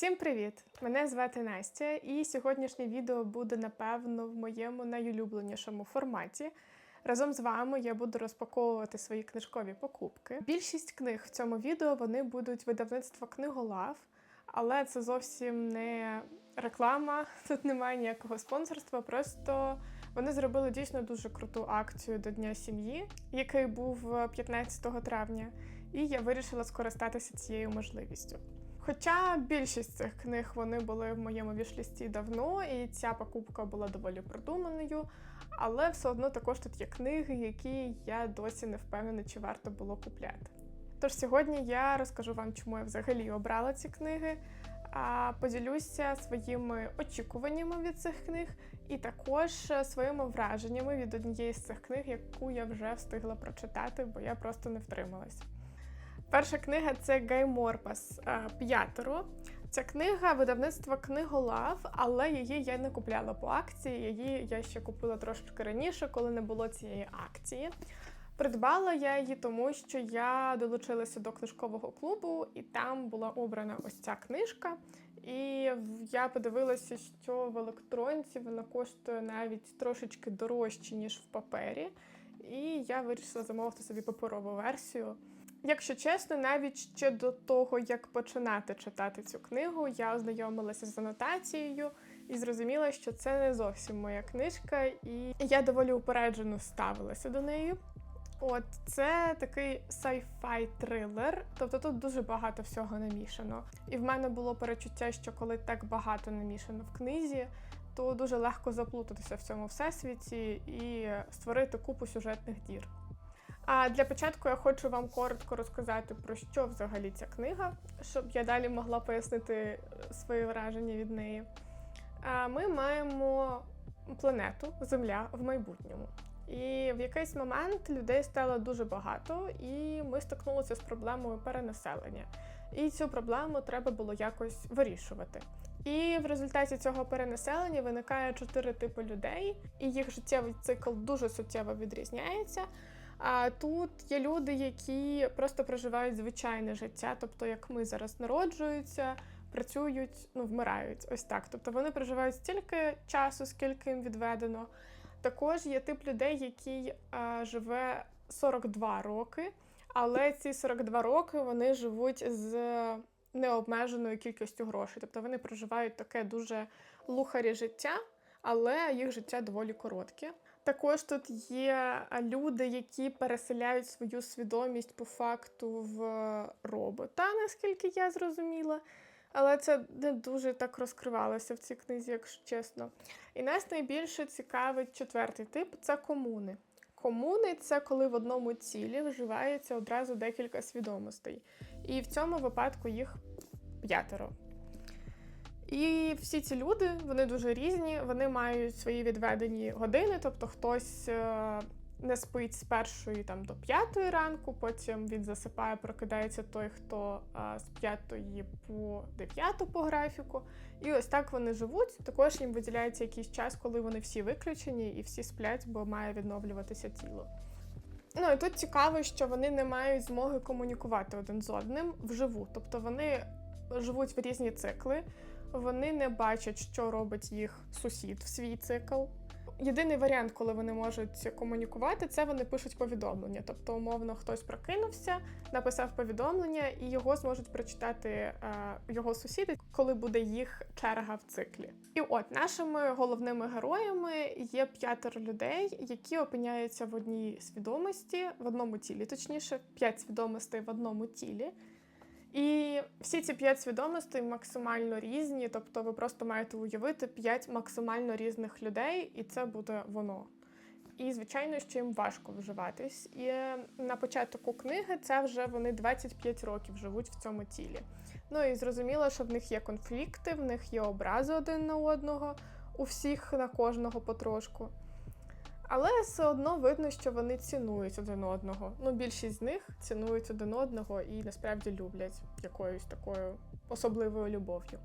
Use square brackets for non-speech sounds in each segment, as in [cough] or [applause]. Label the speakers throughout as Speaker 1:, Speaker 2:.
Speaker 1: Всім привіт! Мене звати Настя, і сьогоднішнє відео буде напевно в моєму найулюбленішому форматі. Разом з вами я буду розпаковувати свої книжкові покупки. Більшість книг в цьому відео вони будуть видавництва книголав, але це зовсім не реклама, [laughs] тут немає ніякого спонсорства. Просто вони зробили дійсно дуже круту акцію до Дня сім'ї, який був 15 травня, і я вирішила скористатися цією можливістю. Хоча більшість цих книг вони були в моєму вішлісті давно, і ця покупка була доволі продуманою, але все одно також тут є книги, які я досі не впевнена, чи варто було купляти. Тож сьогодні я розкажу вам, чому я взагалі обрала ці книги, а поділюся своїми очікуваннями від цих книг, і також своїми враженнями від однієї з цих книг, яку я вже встигла прочитати, бо я просто не втрималась. Перша книга це Гай Морпас П'ятеро. Ця книга видавництва книголав, але її я не купляла по акції. Її я ще купила трошечки раніше, коли не було цієї акції. Придбала я її, тому що я долучилася до книжкового клубу, і там була обрана ось ця книжка. І я подивилася, що в електронці вона коштує навіть трошечки дорожче, ніж в папері. І я вирішила замовити собі паперову версію. Якщо чесно, навіть ще до того, як починати читати цю книгу, я ознайомилася з анотацією і зрозуміла, що це не зовсім моя книжка, і я доволі упереджено ставилася до неї. От це такий sci-fi трилер, тобто тут дуже багато всього намішано. І в мене було перечуття, що коли так багато намішано в книзі, то дуже легко заплутатися в цьому всесвіті і створити купу сюжетних дір. А для початку я хочу вам коротко розказати про що взагалі ця книга, щоб я далі могла пояснити е, свої враження від неї. Ми маємо планету Земля в майбутньому. І в якийсь момент людей стало дуже багато, і ми стикнулися з проблемою перенаселення. І цю проблему треба було якось вирішувати. І в результаті цього перенаселення виникає чотири типи людей, і їх життєвий цикл дуже суттєво відрізняється. А тут є люди, які просто проживають звичайне життя, тобто як ми зараз народжуються, працюють, ну вмирають. Ось так. Тобто вони проживають стільки часу, скільки їм відведено. Також є тип людей, який а, живе 42 роки, але ці 42 роки вони живуть з необмеженою кількістю грошей. Тобто вони проживають таке дуже лухарі життя, але їх життя доволі коротке. Також тут є люди, які переселяють свою свідомість по факту в робота, наскільки я зрозуміла. Але це не дуже так розкривалося в цій книзі, якщо чесно. І нас найбільше цікавить четвертий тип це комуни. Комуни це коли в одному цілі вживається одразу декілька свідомостей. І в цьому випадку їх п'ятеро. І всі ці люди, вони дуже різні, вони мають свої відведені години, тобто хтось е, не спить з першої там до п'ятої ранку, потім він засипає, прокидається той, хто е, з п'ятої по дев'яту по графіку. І ось так вони живуть. Також їм виділяється якийсь час, коли вони всі виключені і всі сплять, бо має відновлюватися тіло. Ну і тут цікаво, що вони не мають змоги комунікувати один з одним вживу, тобто вони живуть в різні цикли вони не бачать, що робить їх сусід в свій цикл. Єдиний варіант, коли вони можуть комунікувати, це вони пишуть повідомлення. Тобто, умовно, хтось прокинувся, написав повідомлення, і його зможуть прочитати е, його сусіди, коли буде їх черга в циклі. І от нашими головними героями є п'ятеро людей, які опиняються в одній свідомості, в одному тілі, точніше, п'ять свідомостей в одному тілі. І всі ці п'ять свідомостей максимально різні, тобто ви просто маєте уявити п'ять максимально різних людей, і це буде воно. І, звичайно, що їм важко вживатись. І на початку книги це вже вони 25 років живуть в цьому тілі. Ну і зрозуміло, що в них є конфлікти, в них є образи один на одного, у всіх на кожного потрошку. Але все одно видно, що вони цінують один одного. Ну, більшість з них цінують один одного і насправді люблять якоюсь такою особливою любов'ю.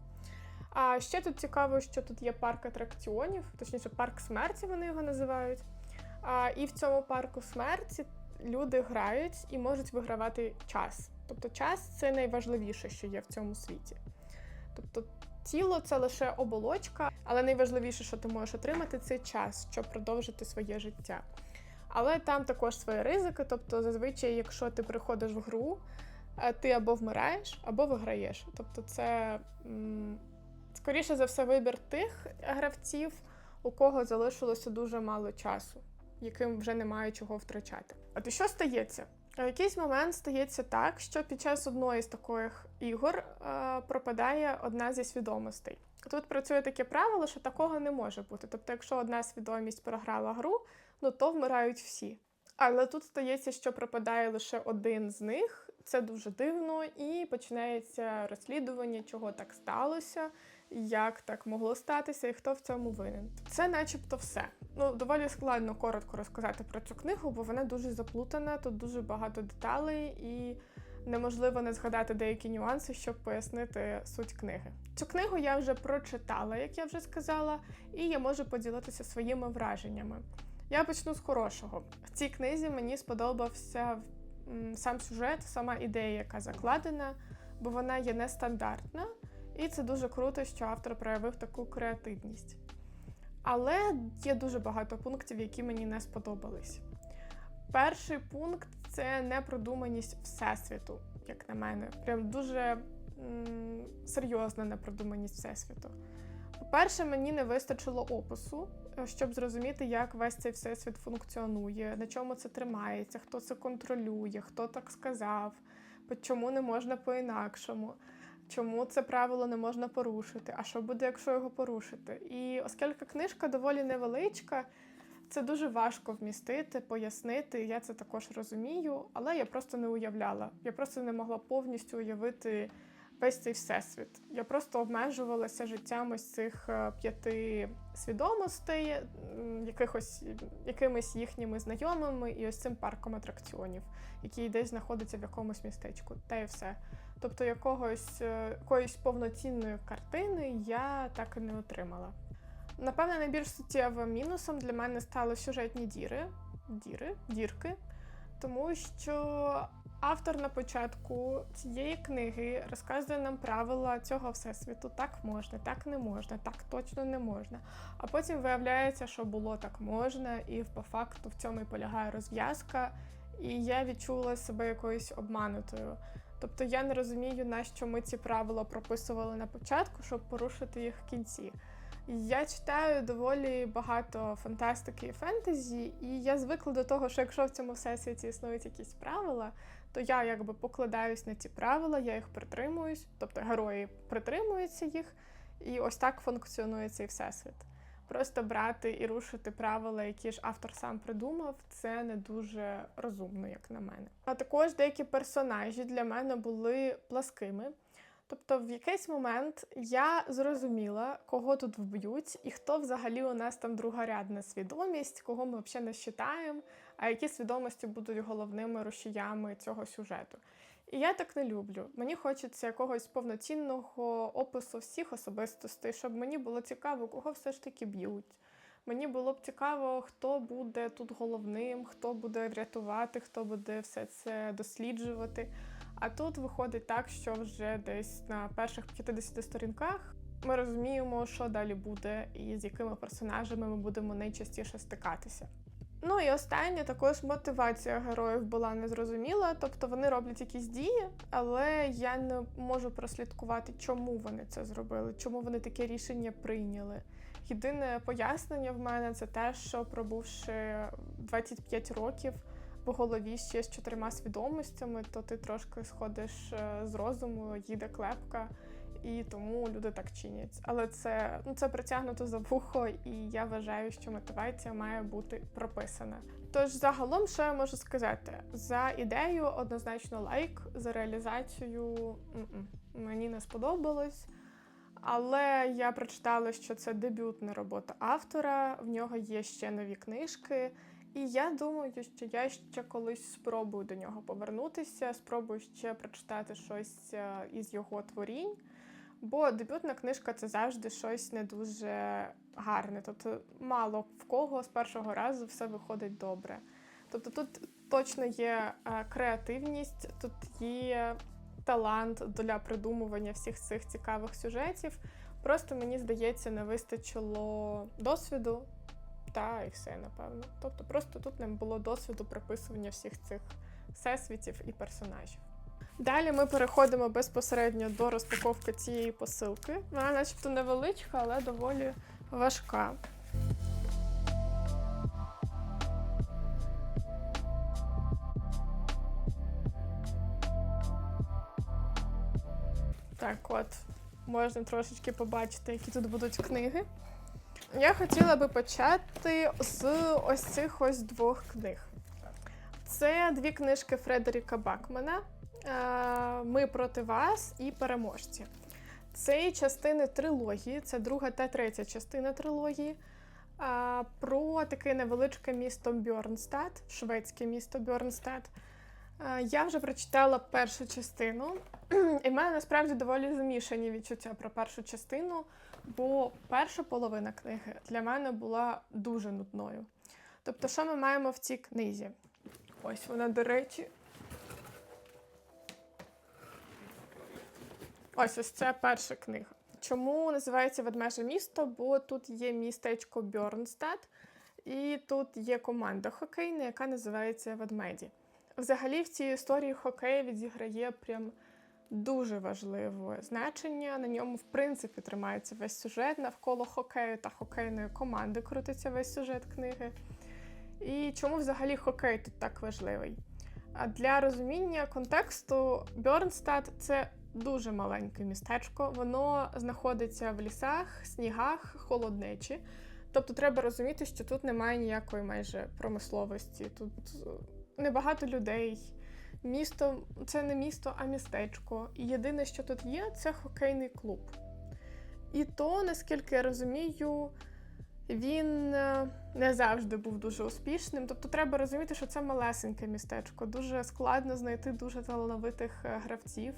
Speaker 1: А ще тут цікаво, що тут є парк атракціонів, точніше, парк смерті вони його називають. А, І в цьому парку смерті люди грають і можуть вигравати час. Тобто час це найважливіше, що є в цьому світі. Тобто тіло це лише оболочка, але найважливіше, що ти можеш отримати, це час, щоб продовжити своє життя. Але там також свої ризики. Тобто, зазвичай, якщо ти приходиш в гру, е, ти або вмираєш, або виграєш. Тобто, це скоріше за все вибір тих гравців, у кого залишилося дуже мало часу, яким вже немає чого втрачати. От і що стається? В якийсь момент стається так, що під час одної з таких ігор е, пропадає одна зі свідомостей. Тут працює таке правило, що такого не може бути. Тобто, якщо одна свідомість програла гру, ну то вмирають всі. Але тут стається, що пропадає лише один з них. Це дуже дивно, і починається розслідування, чого так сталося, як так могло статися, і хто в цьому винен. Це, начебто, все. Ну доволі складно коротко розказати про цю книгу, бо вона дуже заплутана, тут дуже багато деталей і. Неможливо не згадати деякі нюанси, щоб пояснити суть книги. Цю книгу я вже прочитала, як я вже сказала, і я можу поділитися своїми враженнями. Я почну з хорошого. В цій книзі мені сподобався сам сюжет, сама ідея, яка закладена, бо вона є нестандартна, і це дуже круто, що автор проявив таку креативність. Але є дуже багато пунктів, які мені не сподобались. Перший пункт це непродуманість всесвіту, як на мене. Прям дуже м, серйозна непродуманість всесвіту. По-перше, мені не вистачило опису, е, щоб зрозуміти, як весь цей всесвіт функціонує, на чому це тримається, хто це контролює, хто так сказав, чому не можна по-інакшому, чому це правило не можна порушити, а що буде, якщо його порушити. І оскільки книжка доволі невеличка, це дуже важко вмістити, пояснити. Я це також розумію, але я просто не уявляла. Я просто не могла повністю уявити весь цей всесвіт. Я просто обмежувалася життям ось цих е, п'яти свідомостей, якихось якимись їхніми знайомими, і ось цим парком атракціонів, який десь знаходиться в якомусь містечку, та й все. Тобто якогось е, якоїсь повноцінної картини я так і не отримала. Напевне, найбільш суттєвим мінусом для мене стали сюжетні діри, діри, дірки, тому що автор на початку цієї книги розказує нам правила цього всесвіту. Так можна, так не можна, так точно не можна. А потім виявляється, що було так можна, і по факту в цьому і полягає розв'язка. І я відчула себе якоюсь обманутою. Тобто я не розумію, на що ми ці правила прописували на початку, щоб порушити їх в кінці. Я читаю доволі багато фантастики і фентезі, і я звикла до того, що якщо в цьому всесвіті існують якісь правила, то я якби покладаюсь на ці правила, я їх притримуюсь, тобто герої притримуються їх, і ось так функціонує цей всесвіт. Просто брати і рушити правила, які ж автор сам придумав, це не дуже розумно, як на мене. А також деякі персонажі для мене були пласкими. Тобто, в якийсь момент я зрозуміла, кого тут вб'ють, і хто взагалі у нас там другорядна свідомість, кого ми взагалі не вважаємо, а які свідомості будуть головними рушіями цього сюжету. І я так не люблю. Мені хочеться якогось повноцінного опису всіх особистостей, щоб мені було цікаво, кого все ж таки б'ють. Мені було б цікаво, хто буде тут головним, хто буде врятувати, хто буде все це досліджувати. А тут виходить так, що вже десь на перших 50 сторінках ми розуміємо, що далі буде і з якими персонажами ми будемо найчастіше стикатися. Ну і останнє також мотивація героїв була незрозуміла, тобто вони роблять якісь дії, але я не можу прослідкувати, чому вони це зробили, чому вони таке рішення прийняли. Єдине пояснення в мене це те, що пробувши 25 років в голові ще з чотирма свідомостями, то ти трошки сходиш е, з розуму, їде клепка, і тому люди так чинять. Але це ну це притягнуто за вухо, і я вважаю, що мотивація має бути прописана. Тож, загалом, що я можу сказати? За ідею однозначно лайк, за реалізацію м-м, мені не сподобалось. Але я прочитала, що це дебютна робота автора, в нього є ще нові книжки. І я думаю, що я ще колись спробую до нього повернутися, спробую ще прочитати щось е, із його творінь. Бо дебютна книжка це завжди щось не дуже гарне. Тобто, мало в кого з першого разу все виходить добре. Тобто тут точно є е, креативність, тут є талант для придумування всіх цих цікавих сюжетів. Просто мені здається, не вистачило досвіду та і все, напевно. Тобто, просто тут не було досвіду приписування всіх цих всесвітів і персонажів. Далі ми переходимо безпосередньо до розпаковки цієї посилки. Вона, начебто, невеличка, але доволі важка. Так, от, можна трошечки побачити, які тут будуть книги. Я хотіла би почати з ось цих ось двох книг. Це дві книжки Фредеріка Бакмана Ми проти вас і переможці. Це частини трилогії, це друга та третя частина трилогії. е, Про таке невеличке місто Бьорнстад, шведське місто Бьорнстад. Е, Я вже прочитала першу частину, [clears throat] і в мене насправді доволі замішані відчуття про першу частину, бо перша половина книги для мене була дуже нудною. Тобто, що ми маємо в цій книзі? Ось вона, до речі. Ось ось це перша книга. Чому називається Ведмеже місто? Бо тут є містечко Бьорнстад, і тут є команда хокейна, яка називається Ведмеді. Взагалі, в цій історії хокей відіграє прям дуже важливе значення. На ньому, в принципі, тримається весь сюжет навколо хокею та хокейної команди крутиться весь сюжет книги. І чому взагалі хокей тут так важливий? А для розуміння контексту Бьорнстад це дуже маленьке містечко. Воно знаходиться в лісах, снігах, холоднечі. Тобто треба розуміти, що тут немає ніякої майже промисловості. Тут небагато людей. Місто це не місто, а містечко. І єдине, що тут є, це хокейний клуб. І то, наскільки я розумію, він е, не завжди був дуже успішним. Тобто треба розуміти, що це малесеньке містечко. Дуже складно знайти дуже талановитих е, гравців,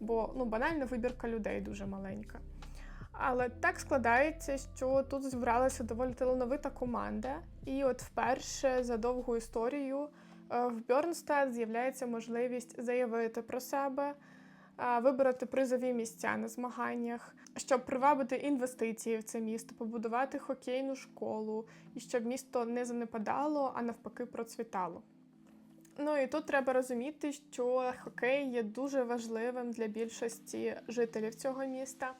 Speaker 1: бо ну, банально вибірка людей дуже маленька. Але так складається, що тут зібралася доволі талановита команда, і от вперше за довгу історію е, в Бьорнстад з'являється можливість заявити про себе, е, вибрати призові місця на змаганнях, щоб привабити інвестиції в це місто, побудувати хокейну школу і щоб місто не занепадало, а навпаки процвітало. Ну і тут треба розуміти, що хокей є дуже важливим для більшості жителів цього міста,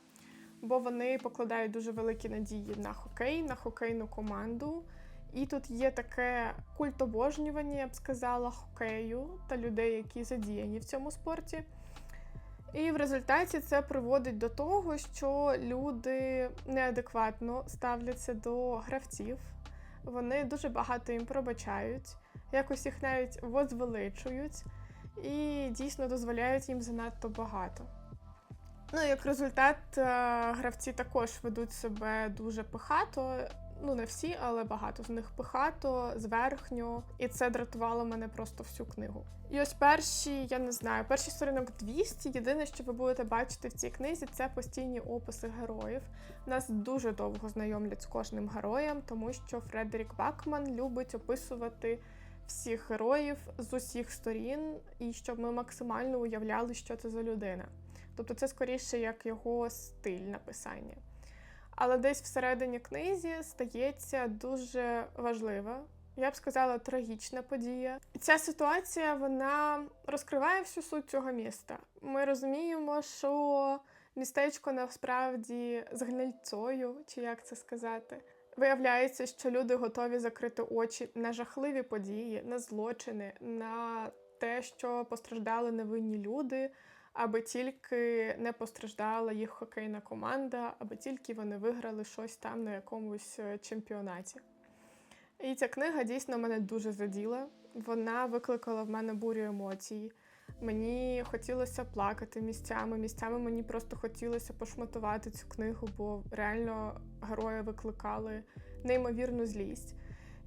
Speaker 1: бо вони покладають дуже великі надії на хокей, на хокейну команду. І тут є таке культобожнювання, я б сказала, хокею та людей, які задіяні в цьому спорті. І в результаті це приводить до того, що люди неадекватно ставляться до гравців, вони дуже багато їм пробачають, якось їх навіть возвеличують і дійсно дозволяють їм занадто багато. Ну, як результат, е, гравці також ведуть себе дуже пихато. Ну, не всі, але багато з них пихато, зверхньо, і це дратувало мене просто всю книгу. І ось перші, я не знаю, перші сторінок 200, Єдине, що ви будете бачити в цій книзі, це постійні описи героїв. Нас дуже довго знайомлять з кожним героєм, тому що Фредерік Бакман любить описувати всіх героїв з усіх сторін, і щоб ми максимально уявляли, що це за людина. Тобто, це скоріше як його стиль написання. Але десь всередині книзі стається дуже важлива, я б сказала, трагічна подія. Ця ситуація вона розкриває всю суть цього міста. Ми розуміємо, що містечко насправді з гнильцою, чи як це сказати. Виявляється, що люди готові закрити очі на жахливі події, на злочини, на те, що постраждали невинні люди аби тільки не постраждала їх хокейна команда, аби тільки вони виграли щось там на якомусь е, чемпіонаті. І ця книга дійсно мене дуже заділа. Вона викликала в мене бурю емоцій. Мені хотілося плакати місцями. Місцями мені просто хотілося пошматувати цю книгу, бо реально герої викликали неймовірну злість.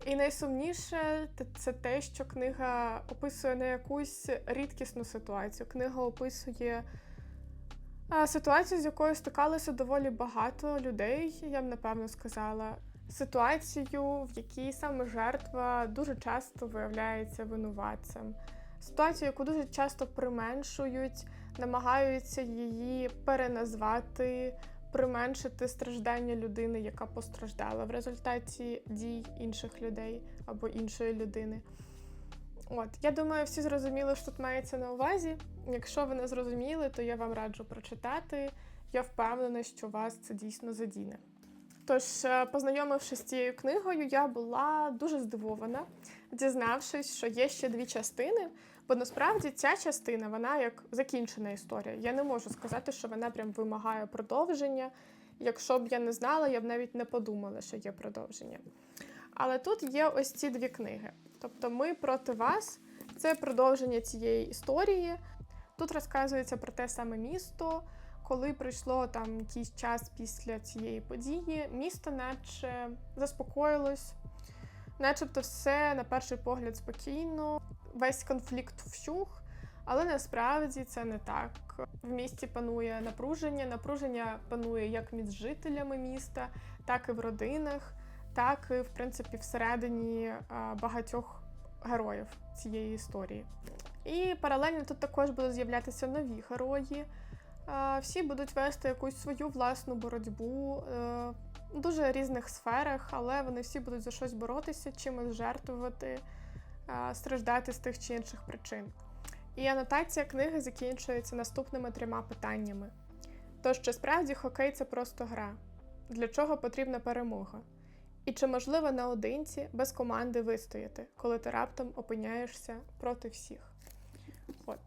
Speaker 1: І найсумніше це те, що книга описує не якусь рідкісну ситуацію. Книга описує ситуацію, з якою стикалося доволі багато людей, я б напевно сказала. Ситуацію, в якій саме жертва дуже часто виявляється винуватцем. Ситуацію, яку дуже часто применшують, намагаються її переназвати, применшити страждання людини, яка постраждала в результаті дій інших людей або іншої людини. От, я думаю, всі зрозуміли, що тут мається на увазі. Якщо ви не зрозуміли, то я вам раджу прочитати. Я впевнена, що вас це дійсно задіне. Тож, е, познайомившись з цією книгою, я була дуже здивована, дізнавшись, що є ще дві частини. Бо насправді ця частина вона як закінчена історія. Я не можу сказати, що вона прям вимагає продовження. Якщо б я не знала, я б навіть не подумала, що є продовження. Але тут є ось ці дві книги. Тобто, ми проти вас це продовження цієї історії. Тут розказується про те саме місто. Коли пройшло там якийсь час після цієї події, місто наче заспокоїлось, начебто все на перший погляд спокійно, весь конфлікт вщух, але насправді це не так. В місті панує напруження. Напруження панує як між жителями міста, так і в родинах, так і в принципі всередині багатьох героїв цієї історії. І паралельно тут також будуть з'являтися нові герої. Всі будуть вести якусь свою власну боротьбу е, дуже різних сферах, але вони всі будуть за щось боротися, чимось жертвувати, страждати з тих чи інших причин. І анотація книги закінчується наступними трьома питаннями: тож, чи справді хокей це просто гра? Для чого потрібна перемога? І чи можливо наодинці без команди вистояти, коли ти раптом опиняєшся проти всіх? От.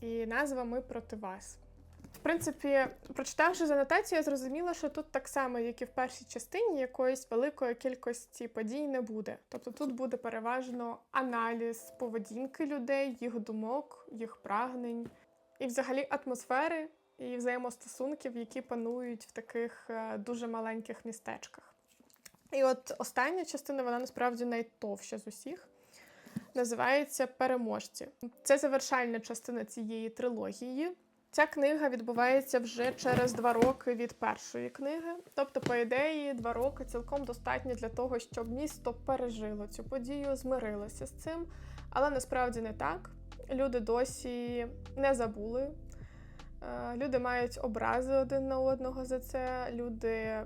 Speaker 1: І назва ми проти вас. В принципі, прочитавши з анотацію, я зрозуміла, що тут так само, як і в першій частині, якоїсь великої кількості подій не буде. Тобто тут буде переважно аналіз поведінки людей, їх думок, їх прагнень і взагалі атмосфери і взаємостосунків, які панують в таких е, дуже маленьких містечках. І от остання частина, вона насправді найтовща з усіх. Називається Переможці. Це завершальна частина цієї трилогії. Ця книга відбувається вже через два роки від першої книги. Тобто, по ідеї, два роки цілком достатньо для того, щоб місто пережило цю подію, змирилося з цим. Але насправді не так. Люди досі не забули. Е, Люди мають образи один на одного за це. Люди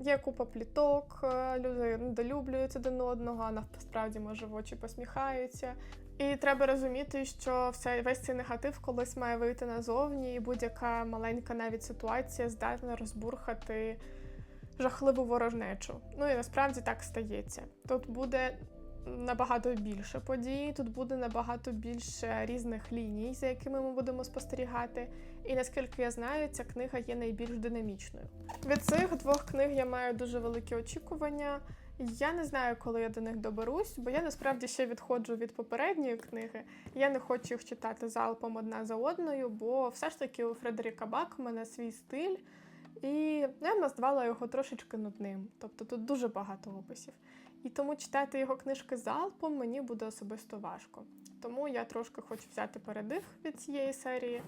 Speaker 1: є купа пліток, е, люди недолюблюють один одного, а насправді може в очі посміхаються. І треба розуміти, що все, весь цей негатив колись має вийти назовні, і будь-яка маленька навіть ситуація здатна розбурхати жахливу ворожнечу. Ну і насправді так стається. Тут буде набагато більше подій, тут буде набагато більше різних ліній, за якими ми будемо спостерігати. І наскільки я знаю, ця книга є найбільш динамічною. Від цих двох книг я маю дуже великі очікування. Я не знаю, коли я до них доберусь, бо я насправді ще відходжу від попередньої книги. Я не хочу їх читати залпом одна за одною, бо все ж таки у Фредеріка Бакмана свій стиль, і я назвала його трошечки нудним. Тобто тут дуже багато описів. І тому читати його книжки залпом мені буде особисто важко. Тому я трошки хочу взяти передих від цієї серії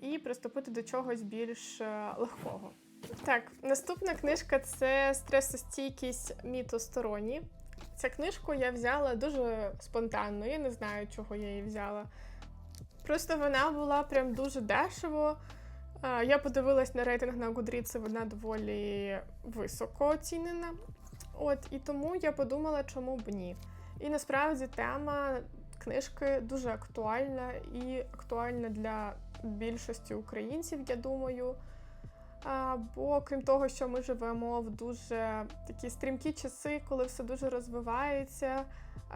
Speaker 1: і приступити до чогось більш е, легкого. Так, наступна книжка це стресостійкість мітосторонні. Цю книжку я взяла дуже спонтанно, я не знаю, чого я її взяла. Просто вона була прям дуже дешево. Я подивилась на рейтинг на Goodreads, вона доволі високо оцінена. От, і тому я подумала, чому б ні. І насправді тема книжки дуже актуальна і актуальна для більшості українців, я думаю. Бо крім того, що ми живемо в дуже такі стрімкі часи, коли все дуже розвивається,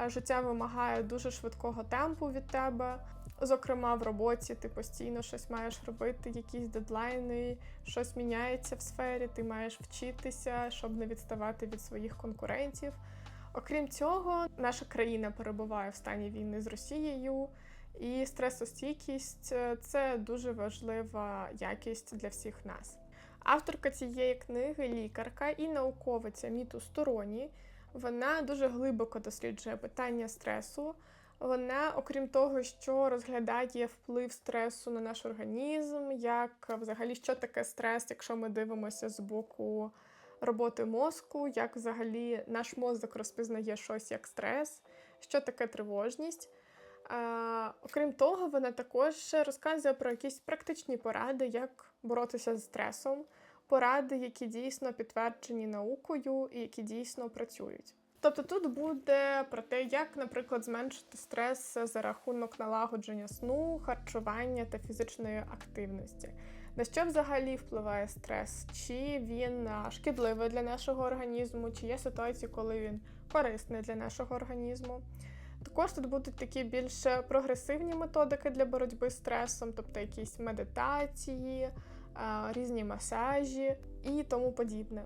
Speaker 1: життя вимагає дуже швидкого темпу від тебе. Зокрема, в роботі ти постійно щось маєш робити, якісь дедлайни, щось міняється в сфері, ти маєш вчитися, щоб не відставати від своїх конкурентів. Окрім цього, наша країна перебуває в стані війни з Росією, і стресостійкість е, це дуже важлива якість для всіх нас. Авторка цієї книги лікарка і науковиця Міту Стороні. Вона дуже глибоко досліджує питання стресу. Вона, окрім того, що розглядає вплив стресу на наш організм, як взагалі що таке стрес, якщо ми дивимося з боку роботи мозку, як взагалі наш мозок розпізнає щось як стрес, що таке тривожність. Окрім того, вона також розказує про якісь практичні поради, як боротися з стресом, поради, які дійсно підтверджені наукою і які дійсно працюють. Тобто тут буде про те, як, наприклад, зменшити стрес за рахунок налагодження сну, харчування та фізичної активності. На що взагалі впливає стрес? Чи він шкідливий для нашого організму, чи є ситуації, коли він корисний для нашого організму? Також тут будуть такі більш прогресивні методики для боротьби з стресом, тобто якісь медитації, різні масажі і тому подібне.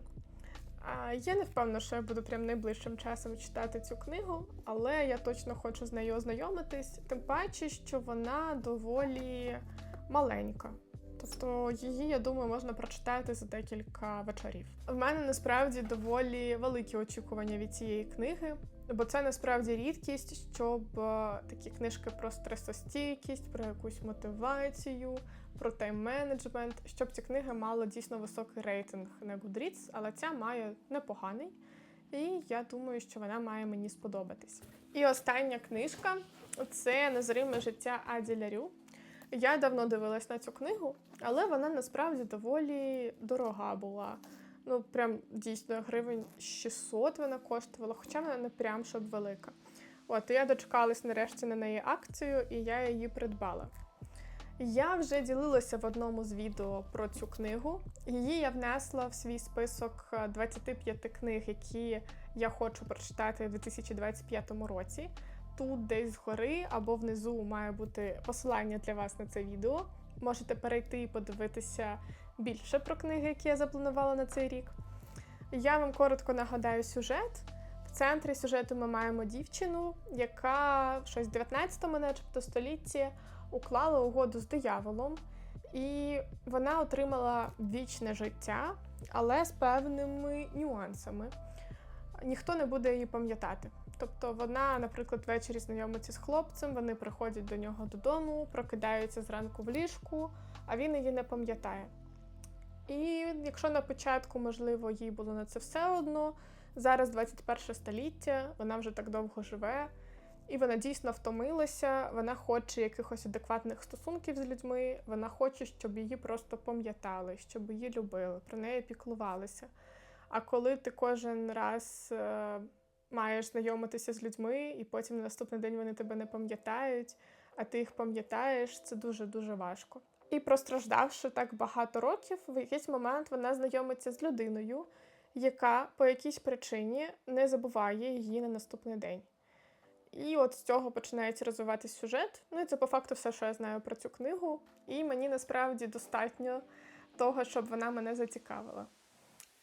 Speaker 1: Я не впевнена, що я буду прям найближчим часом читати цю книгу, але я точно хочу з нею ознайомитись, тим паче, що вона доволі маленька. Тобто її, я думаю, можна прочитати за декілька вечорів. В мене насправді доволі великі очікування від цієї книги, бо це насправді рідкість, щоб е, такі книжки про стресостійкість, про якусь мотивацію, про тайм-менеджмент, щоб ці книги мали дійсно високий рейтинг на Goodreads, але ця має непоганий. І я думаю, що вона має мені сподобатись. І остання книжка це Незриме життя Аді Лярю. Я давно дивилась на цю книгу, але вона насправді доволі дорога була. Ну, прям дійсно гривень 600 вона коштувала, хоча вона не прям щоб велика. От, я дочекалась нарешті на неї акцію, і я її придбала. Я вже ділилася в одному з відео про цю книгу. Її я внесла в свій список е, 25 книг, які я хочу прочитати у 2025 році. Тут десь згори або внизу має бути посилання для вас на це відео. Можете перейти і подивитися більше про книги, які я запланувала на цей рік. Я вам коротко нагадаю сюжет. В центрі сюжету ми маємо дівчину, яка в щось 19-му, начебто столітті, уклала угоду з дияволом, і вона отримала вічне життя, але з певними нюансами. Ніхто не буде її пам'ятати. Тобто вона, наприклад, ввечері знайомиться з хлопцем, вони приходять до нього додому, прокидаються зранку в ліжку, а він її не пам'ятає. І якщо на початку, можливо, їй було на це все одно, зараз 21 століття, вона вже так довго живе, і вона дійсно втомилася, вона хоче якихось адекватних стосунків з людьми, вона хоче, щоб її просто пам'ятали, щоб її любили, про неї піклувалися. А коли ти кожен раз е, маєш знайомитися з людьми, і потім на наступний день вони тебе не пам'ятають, а ти їх пам'ятаєш, це дуже-дуже важко. І простраждавши так багато років, в якийсь момент вона знайомиться з людиною, яка по якійсь причині не забуває її на наступний день. І от з цього починається розвиватися сюжет. Ну і це по факту все, що я знаю про цю книгу. І мені насправді достатньо того, щоб вона мене зацікавила.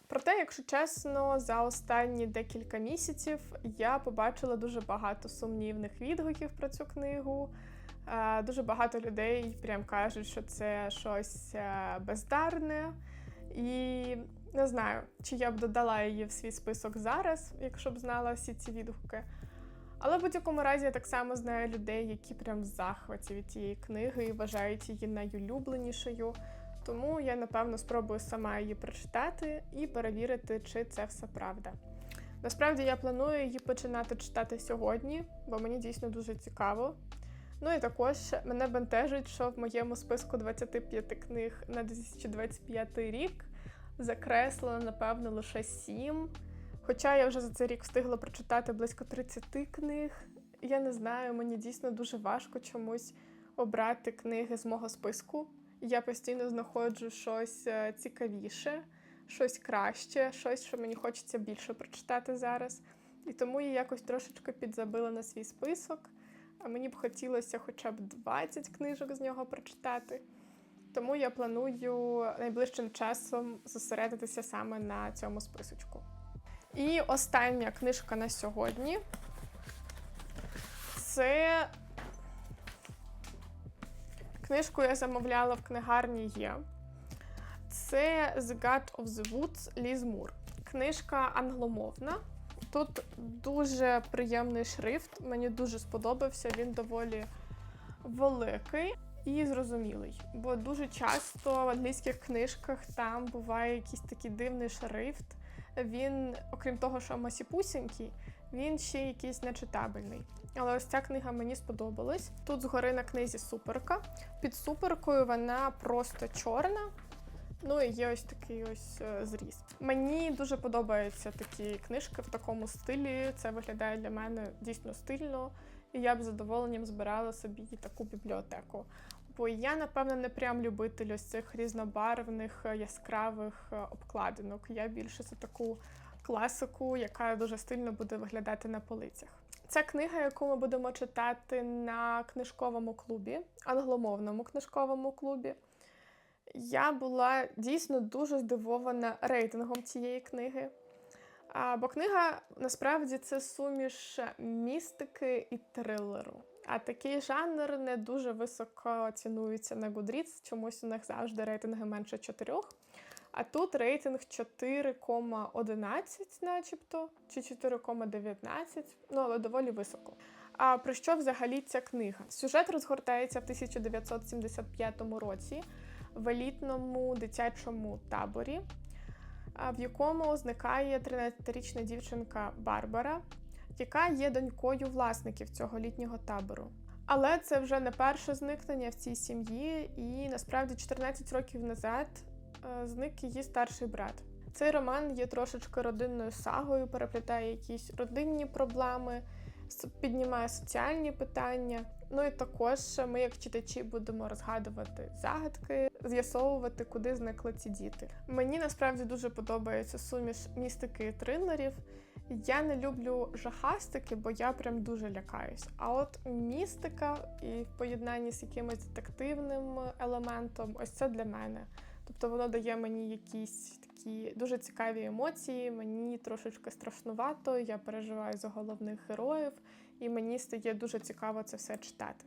Speaker 1: Проте, якщо чесно, за останні декілька місяців я побачила дуже багато сумнівних відгуків про цю книгу. Дуже багато людей прям кажуть, що це щось е, бездарне. І не знаю, чи я б додала її в свій список зараз, якщо б знала всі ці відгуки. Але в будь-якому разі я так само знаю людей, які прям в захваті від цієї книги і вважають її найулюбленішою. Тому я, напевно, спробую сама її прочитати і перевірити, чи це все правда. Насправді я планую її починати читати сьогодні, бо мені дійсно дуже цікаво. Ну і також мене бентежить, що в моєму списку 25 книг на 2025 рік закреслено, напевно, лише 7. Хоча я вже за цей рік встигла прочитати близько 30 книг. Я не знаю, мені дійсно дуже важко чомусь обрати книги з мого списку. Я постійно знаходжу щось е, цікавіше, щось краще, щось, що мені хочеться більше прочитати зараз. І тому я якось трошечки підзабила на свій список. А мені б хотілося хоча б 20 книжок з нього прочитати. Тому я планую найближчим часом зосередитися саме на цьому списочку. І остання книжка на сьогодні це книжку я замовляла в книгарні є. Це The God of the Woods Ліз Мур. Книжка англомовна. Тут дуже приємний шрифт, мені дуже сподобався, він доволі великий і зрозумілий. Бо дуже часто в англійських книжках там буває якийсь такий дивний шрифт. Він, окрім того, що масіпусінький, він ще якийсь нечитабельний. Але ось ця книга мені сподобалась. Тут згори на книзі суперка. Під суперкою вона просто чорна. Ну і є ось такий ось е, зріз. Мені дуже подобаються такі книжки в такому стилі. Це виглядає для мене дійсно стильно, і я б з задоволенням збирала собі таку бібліотеку. Бо я, напевно, не прям любитель ось цих різнобарвних е, яскравих е, обкладинок. Я більше за таку класику, яка дуже стильно буде виглядати на полицях. Це книга, яку ми будемо читати на книжковому клубі, англомовному книжковому клубі. Я була дійсно дуже здивована рейтингом цієї книги. А, бо книга насправді це суміш містики і трилеру. А такий жанр не дуже високо цінується на Goodreads, чомусь у них завжди рейтинги менше 4. А тут рейтинг 4,11, начебто, чи 4,19, ну але доволі високо. А про що взагалі ця книга? Сюжет розгортається в 1975 році в елітному дитячому таборі, в якому зникає 13-річна дівчинка Барбара, яка є донькою власників цього літнього табору. Але це вже не перше зникнення в цій сім'ї, і насправді 14 років назад е, зник її старший брат. Цей роман є трошечки родинною сагою, переплітає якісь родинні проблеми, піднімає соціальні питання. Ну і також ми, як читачі, будемо розгадувати загадки, з'ясовувати, куди зникли ці діти. Мені насправді дуже подобається суміш містики і трилерів. Я не люблю жахастики, бо я прям дуже лякаюсь. А от містика і в поєднанні з якимось детективним елементом, ось це для мене. Тобто воно дає мені якісь такі дуже цікаві емоції, мені трошечки страшнувато, я переживаю за головних героїв, і мені стає дуже цікаво це все читати.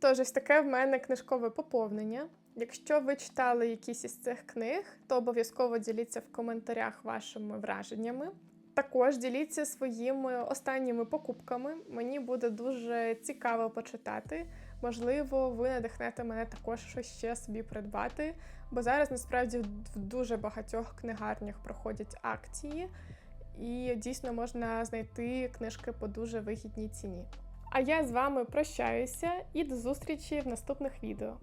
Speaker 1: Тож, ось таке в мене книжкове поповнення. Якщо ви читали якісь із цих книг, то обов'язково діліться в коментарях вашими враженнями. Також діліться своїми останніми покупками. Мені буде дуже цікаво почитати. Можливо, ви надихнете мене також щось ще собі придбати. Бо зараз насправді в дуже багатьох книгарнях проходять акції, і дійсно можна знайти книжки по дуже вигідній ціні. А я з вами прощаюся і до зустрічі в наступних відео.